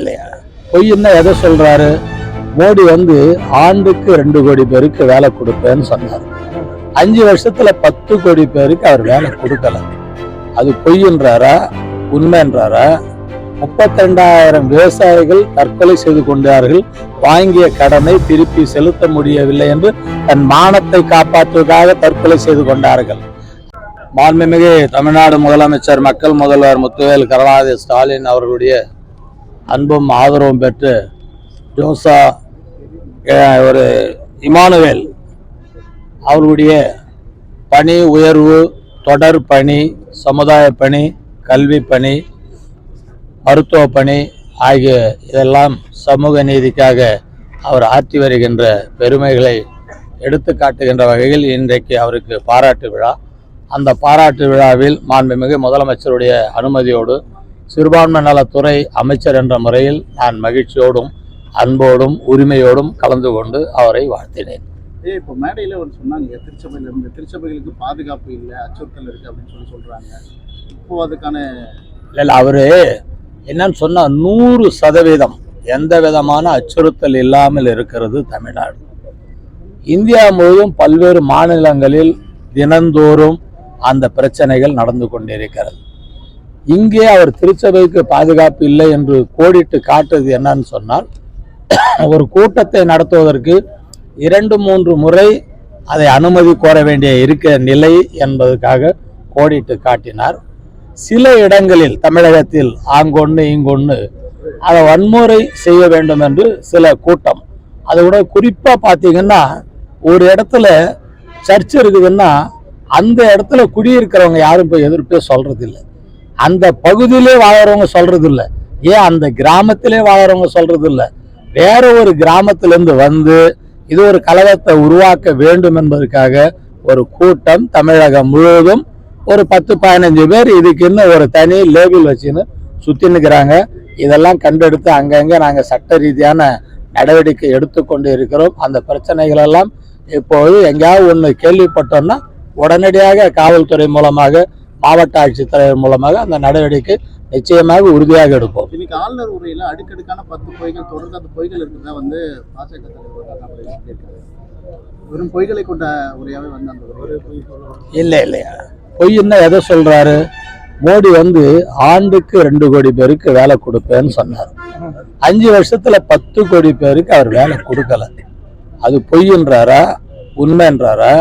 இல்லையா? பொய்ன்னா எதை சொல்றாரு? மோடி வந்து ஆண்டுக்கு ரெண்டு கோடி பேருக்கு வேலை கொடுப்பேன்னு சொன்னார். அஞ்சு வருஷத்துல பத்து கோடி பேருக்கு அவர் வேலை கொடுக்கல. அது பொய்ன்றாரா உண்மைன்றாரா? முப்பத்திரெண்டாயிரம் விவசாயிகள் தற்கொலை செய்து கொண்டார்கள். வாங்கிய கடனை திருப்பி செலுத்த முடியவில்லை என்று தன் மானத்தை காப்பாற்றுவதாக தற்கொலை செய்து கொண்டார்கள். மாண்புமிகு தமிழ்நாடு முதலமைச்சர் மக்கள் முதல்வர் முத்துவேல் கருணாநிதி ஸ்டாலின் அவர்களுடைய அன்பும் ஆதரவும் பெற்று ஜோசா ஒரு இமானுவேல் அவருடைய பணி உயர்வு தொடர் பணி சமுதாய பணி கல்வி பணி மருத்துவ பணி ஆகிய இதெல்லாம் சமூக நீதிக்காக அவர் ஆற்றி வருகின்ற பெருமைகளை எடுத்து காட்டுகின்ற வகையில் இன்றைக்கு அவருக்கு பாராட்டு விழா. அந்த பாராட்டு விழாவில் மாண்புமிகு முதலமைச்சருடைய அனுமதியோடு சிறுபான்மை நலத்துறை அமைச்சர் என்ற முறையில் நான் மகிழ்ச்சியோடும் அன்போடும் உரிமையோடும் கலந்து கொண்டு அவரை வாழ்த்தினேன். ஏ இப்போ மேடையில் ஒரு சொன்னாங்க திருச்சபையில இருந்து திருச்சபைகளுக்கு பாதுகாப்பு இல்லை அச்சுறுத்தல் இருக்கு அப்படின்னு சொல்லி சொல்றாங்க. இப்போ அதுக்கான இல்லை அவரு என்னன்னு சொன்னா நூறு சதவீதம் எந்த விதமான அச்சுறுத்தல் இல்லாமல் இருக்கிறது தமிழ்நாடு. இந்தியா முழுவதும் பல்வேறு மாநிலங்களில் தினந்தோறும் அந்த பிரச்சனைகள் நடந்து கொண்டிருக்கிறது. இங்கே அவர் திருச்சபைக்கு பாதுகாப்பு இல்லை என்று கோடிட்டு காட்டுறது என்னன்னு சொன்னால் ஒரு கூட்டத்தை நடத்துவதற்கு இரண்டு மூன்று முறை அதை அனுமதி கோர வேண்டிய இருக்க நிலை என்பதற்காக கோடிட்டு காட்டினார். சில இடங்களில் தமிழகத்தில் ஆங்கொன்று இங்கொன்று அதை வன்முறை செய்ய வேண்டும் என்று சில கூட்டம். அதை விட குறிப்பாக பார்த்தீங்கன்னா ஒரு இடத்துல சர்ச் இருக்குதுன்னா அந்த இடத்துல குடியிருக்கிறவங்க யாரும் போய் எதிர்ப்பே சொல்றது அந்த பகுதியிலே வாழறவங்க சொல்றது இல்லை ஏன் அந்த கிராமத்திலே வாழறவங்க சொல்றது இல்லை வேற ஒரு கிராமத்திலிருந்து வந்து இது ஒரு கலவரத்தை உருவாக்க வேண்டும் என்பதற்காக ஒரு கூட்டம் தமிழகம் முழுவதும் ஒரு பத்து பதினஞ்சு பேர் இதுக்கு இன்னும் ஒரு தனி லேபிள் வச்சுன்னு சுத்தி நிற்கிறாங்க இதெல்லாம் கண்டெடுத்து அங்கங்கே நாங்கள் சட்ட ரீதியான நடவடிக்கை எடுத்துக்கொண்டு இருக்கிறோம். அந்த பிரச்சனைகள் எல்லாம் இப்போது எங்கேயாவது ஒன்று கேள்விப்பட்டோம்னா உடனடியாக காவல்துறை மூலமாக மாவட்ட ஆட்சித்தலைவர் மூலமாக அந்த நடவடிக்கை நிச்சயமாக உறுதியாக எடுப்போம். இன்னைக்கு ஆளுநர் உரையில அடுக்கடுக்கான பத்து பொய்கள் தொடர்ந்து அந்த பொய்கள் இருக்கிறதா வந்து பாஜக வெறும் பொய்களை கொண்ட உரையாவே வந்து அந்த இல்லை இல்லையா பொய்ன்னா எதை சொல்றாரு? மோடி வந்து ஆண்டுக்கு ரெண்டு கோடி பேருக்கு வேலை கொடுப்பேன்னு சொன்னார். அஞ்சு வருஷத்துல பத்து கோடி பேருக்கு அவர் வேலை கொடுக்கல. அது பொய்ன்றாரா உண்மைன்றாரா?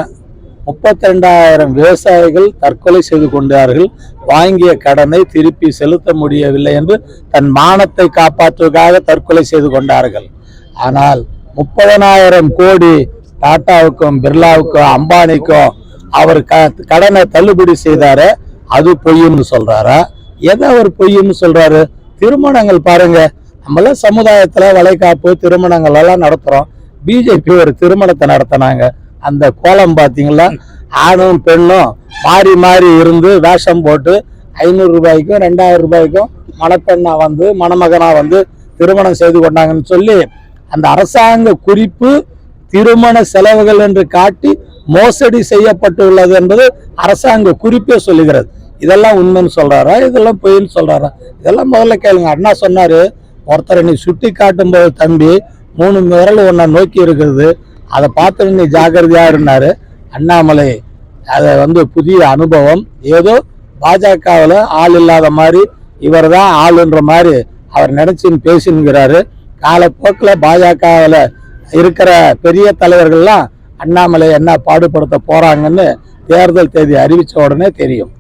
முப்பத்தி ரெண்டாயிரம் விவசாயிகள் தற்கொலை செய்து கொண்டார்கள். வாங்கிய கடனை திருப்பி செலுத்த முடியவில்லை என்று தன் மானத்தை காப்பாற்றுவதற்காக தற்கொலை செய்து கொண்டார்கள். ஆனால் முப்பதனாயிரம் கோடி டாட்டாவுக்கும் பிர்லாவுக்கும் அம்பானிக்கும் அவர் க- கடனை தள்ளுபடி செய்தாரு அது பொய்யும்னு சொல்றாரா? எதை அவர் பொய்யுன்னு சொல்றாரு? திருமணங்கள் பாருங்க. நம்மளாம் சமுதாயத்துல வளைகாப்பு திருமணங்கள் எல்லாம் நடத்துறோம். பிஜேபி ஒரு திருமணத்தை நடத்தினாங்க. அந்த கோலம் பார்த்தீங்களா ஆணும் பெண்ணும் மாறி மாறி இருந்து வேஷம் போட்டு ஐநூறு ரூபாய்க்கும் ரெண்டாயிரம் ரூபாய்க்கும் மணப்பெண்ணா வந்து மணமகனா வந்து திருமணம் செய்து கொண்டாங்கன்னு சொல்லி அந்த அரசாங்க குறிப்பு திருமண செலவுகள் என்று காட்டி மோசடி செய்யப்பட்டுள்ளது என்பது அரசாங்க குறிப்பே சொல்லுகிறது. இதெல்லாம் உண்மைன்னு சொல்றாரா? இதெல்லாம் பொய்ன்னு சொல்றாரா? இதெல்லாம் முதல்ல கேளுங்க. அண்ணா சொன்னாரு ஒருத்தரை நீ சுட்டி காட்டும் போது தம்பி மூணு விரல் ஒன்றை நோக்கி இருக்குது. அதை பார்த்து நீ ஜாக்கிரதையா அண்ணாமலை அதை வந்து புதிய அனுபவம். ஏதோ பாஜகவில் ஆள் இல்லாத மாதிரி இவர் தான் ஆளுன்ற மாதிரி அவர் நினச்சின்னு பேசுங்கிறாரு காலப்போக்கில் பாஜகவில் இருக்கிற பெரிய தலைவர்கள்லாம் அண்ணாமலை என்ன பாடுபடுத்த போகிறாங்கன்னு தேர்தல் தேதி அறிவித்த உடனே தெரியும்.